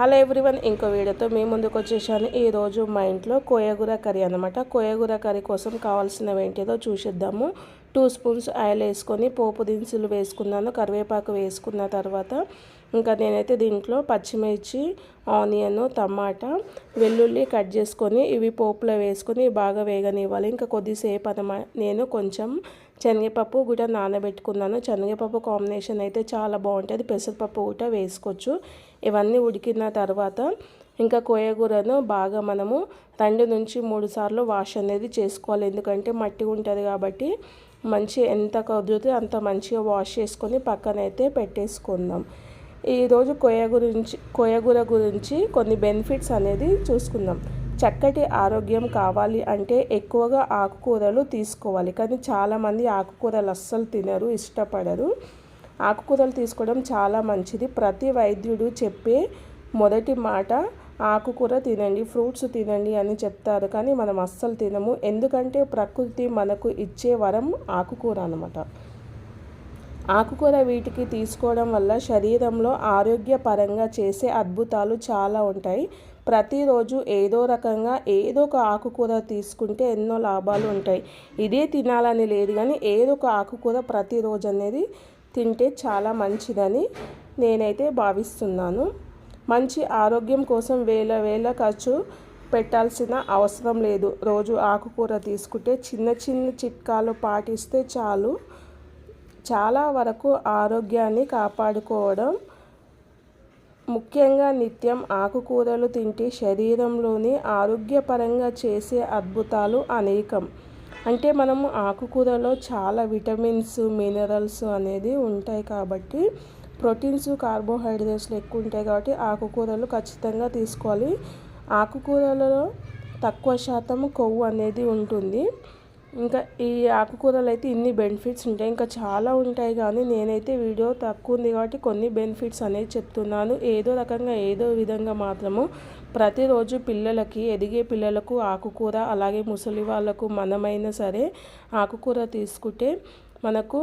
Hello everyone ఇంకో వీడియోతో మీ ముందుకు వచ్చేసాను. ఈరోజు మా ఇంట్లో కోయగూర కర్రీ అనమాట కోయగూర కర్రీ కోసం కావాల్సినవి ఏంటిదో చూసిద్దాము. టూ స్పూన్స్ ఆయిల్ వేసుకొని పోపు దినుసులు వేసుకున్నాను కరివేపాకు వేసుకున్న తర్వాత ఇంకా నేనైతే దీంట్లో పచ్చిమిర్చి ఆనియన్ టమాటా వెల్లుల్లి కట్ చేసుకొని ఇవి పోపులో వేసుకొని బాగా వేగనివ్వాలి. ఇంకా కొద్దిసేపు అనమా నేను కొంచెం శనగపప్పు కూడా నానబెట్టుకున్నాను. శనగపప్పు కాంబినేషన్ అయితే చాలా బాగుంటుంది. పెసరపప్పు కూడా వేసుకోవచ్చు. ఇవన్నీ ఉడికిన తర్వాత ఇంకా కోయగూరను బాగా మనము రెండు నుంచి మూడు సార్లు వాష్ అనేది చేసుకోవాలి. ఎందుకంటే మట్టి ఉంటుంది కాబట్టి మంచి ఎంత కుదిరితే అంత మంచిగా వాష్ చేసుకొని పక్కనైతే పెట్టేసుకుందాం. ఈరోజు కొయ్య గురించి కొయ్యగూర గురించి కొన్ని బెనిఫిట్స్ అనేది చూసుకుందాం. చక్కటి ఆరోగ్యం కావాలి అంటే ఎక్కువగా ఆకుకూరలు తీసుకోవాలి. కానీ చాలామంది ఆకుకూరలు అస్సలు తినరు ఇష్టపడరు. ఆకుకూరలు తీసుకోవడం చాలా మంచిది. ప్రతి వైద్యుడు చెప్పే మొదటి మాట ఆకుకూర తినండి ఫ్రూట్స్ తినండి అని చెప్తారు. కానీ మనం అస్సలు తినము. ఎందుకంటే ప్రకృతి మనకు ఇచ్చే వరం ఆకుకూర అనమాట ఆకుకూర వీటికి తీసుకోవడం వల్ల శరీరంలో ఆరోగ్యపరంగా చేసే అద్భుతాలు చాలా ఉంటాయి. ప్రతిరోజు ఏదో రకంగా ఏదో ఒక ఆకుకూర తీసుకుంటే ఎన్నో లాభాలు ఉంటాయి. ఇదే తినాలని లేదు కానీ ఏదో ఒక ఆకుకూర ప్రతిరోజు అనేది తింటే చాలా మంచిదని నేనైతే భావిస్తున్నాను. మంచి ఆరోగ్యం కోసం వేల వేల ఖర్చు పెట్టాల్సిన అవసరం లేదు. రోజు ఆకుకూర తీసుకుంటే చిన్న చిన్న చిట్కాలు పాటిస్తే చాలు. చాలా వరకు ఆరోగ్యాన్ని కాపాడుకోవడం ముఖ్యంగా నిత్యం ఆకుకూరలు తింటే శరీరంలోని ఆరోగ్యపరంగా చేసే అద్భుతాలు అనేకం. అంటే మనము ఆకుకూరలో చాలా విటమిన్స్ మినరల్స్ అనేది ఉంటాయి కాబట్టి ప్రోటీన్స్ కార్బోహైడ్రేట్స్లు ఎక్కువ ఉంటాయి కాబట్టి ఆకుకూరలు ఖచ్చితంగా తీసుకోవాలి. ఆకుకూరలలో తక్కువ శాతం కొవ్వు అనేది ఉంటుంది. ఇంకా ఈ ఆకుకూరలు అయితే ఇన్ని బెనిఫిట్స్ ఉంటాయి. ఇంకా చాలా ఉంటాయి కానీ నేనైతే వీడియో తక్కువ ఉంది కాబట్టి కొన్ని బెనిఫిట్స్ అనేది చెప్తున్నాను. ఏదో రకంగా ఏదో విధంగా మాత్రము ప్రతిరోజు పిల్లలకి ఎదిగే పిల్లలకు ఆకుకూర అలాగే ముసలి వాళ్ళకు మనమైనా సరే ఆకుకూర తీసుకుంటే మనకు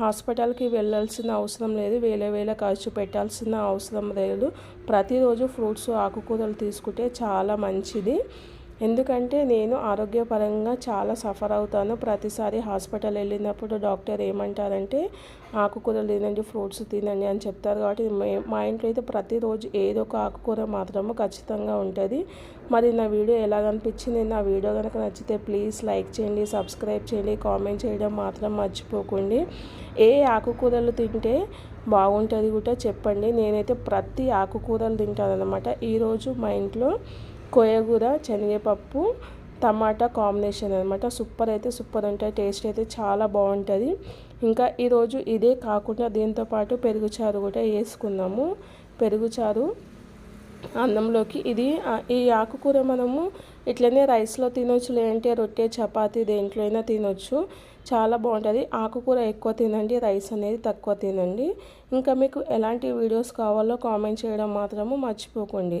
హాస్పిటల్కి వెళ్ళాల్సిన అవసరం లేదు. వేల వేల ఖర్చు పెట్టాల్సిన అవసరం లేదు. ప్రతిరోజు ఫ్రూట్స్ ఆకుకూరలు తీసుకుంటే చాలా మంచిది. ఎందుకంటే నేను ఆరోగ్యపరంగా చాలా సఫర్ అవుతాను. ప్రతిసారి హాస్పిటల్ వెళ్ళినప్పుడు డాక్టర్ ఏమంటారంటే ఆకుకూరలు తినండి ఫ్రూట్స్ తినండి అని చెప్తారు కాబట్టి మా ఇంట్లో అయితే ప్రతిరోజు ఏదో ఒక ఆకుకూర మాత్రము ఖచ్చితంగా ఉంటుంది. మరి నా వీడియో ఎలా అనిపించింది? నా వీడియో కనుక నచ్చితే ప్లీజ్ లైక్ చేయండి సబ్స్క్రైబ్ చేయండి కామెంట్ చేయడం మాత్రం మర్చిపోకండి. ఏ ఆకుకూరలు తింటే బాగుంటుంది కూడా చెప్పండి. నేనైతే ప్రతి ఆకుకూరలు తింటాను అనమాట ఈరోజు మా ఇంట్లో కొయ్యగూర శనగపప్పు టమాటా కాంబినేషన్ అనమాట సూపర్ అయితే సూపర్ ఉంటుంది టేస్ట్ అయితే చాలా బాగుంటుంది. ఇంకా ఈరోజు ఇదే కాకుండా దీంతోపాటు పెరుగుచారు కూడా వేసుకున్నాము పెరుగుచారు అన్నంలోకి. ఇది ఈ ఆకుకూర మనము ఇట్లనే రైస్లో తినొచ్చు లేదంటే రొట్టె చపాతి దేంట్లో అయినా తినొచ్చు. చాలా బాగుంటుంది. ఆకుకూర ఎక్కువ తినండి రైస్ అనేది తక్కువ తినండి. ఇంకా మీకు ఎలాంటి వీడియోస్ కావాలో కామెంట్ చేయడం మాత్రము మర్చిపోకండి.